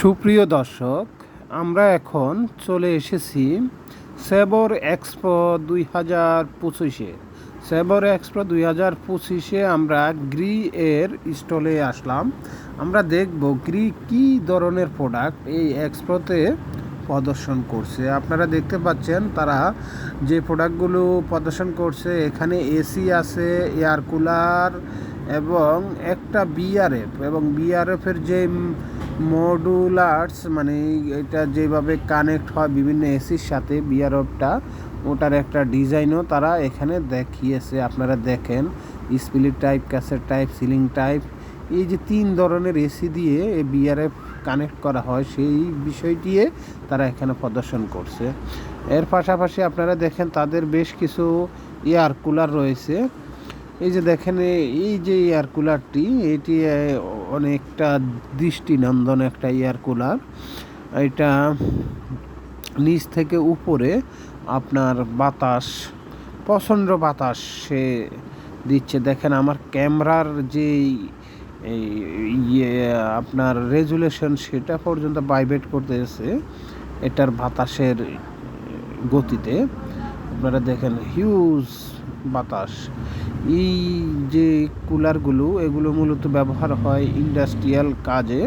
সুপ্রিয় দর্শক, আমরা এখন চলে এসেছি সেবর এক্সপো দুই হাজার পঁচিশে। সেবর এক্সপো দুই হাজার পঁচিশে আমরা গ্রি এর স্টলে আসলাম। আমরা দেখব গ্রি কী ধরনের প্রোডাক্ট এই এক্সপোতে প্রদর্শন করছে। আপনারা দেখতে পাচ্ছেন তারা যে প্রোডাক্টগুলো প্রদর্শন করছে, এখানে এসি আছে, এয়ার কুলার এবং একটা বিআরএফ এবং বিআরএফের যে মডুলার্স মানে এটা যেভাবে কানেক্ট হয় বিভিন্ন এসির সাথে বিআরএফটা ওটার একটা ডিজাইনও তারা এখানে দেখিয়েছে, আপনারা দেখেন split type cassette type ceiling type এই যে তিন ধরনের এসি দিয়ে এই বিআরএফ কানেক্ট করা হয়, সেই বিষয়টিয়ে তারা এখানে প্রদর্শন করছে। এর পাশাপাশি আপনারা দেখেন, তাদের বেশ কিছু এয়ার কুলার রয়েছে। এই যে দেখেন, এই যে এয়ার কুলারটি, এটি অনেকটা দৃষ্টিনন্দন একটা এয়ার কুলার। এটা নিচ থেকে উপরে আপনার বাতাস, প্রচণ্ড বাতাস সে দিচ্ছে। দেখেন, আমার ক্যামেরার যে ইয়ে আপনার রেজুলেশন, সেটা পর্যন্ত ভাইব্রেট করতেছে এটার বাতাসের গতিতে। আপনারা দেখেন, হিউজ বাতাস। এই যে কুলারগুলো এগুলো মূলত ব্যবহার হয় ইন্ডাস্ট্রিয়াল কাজে।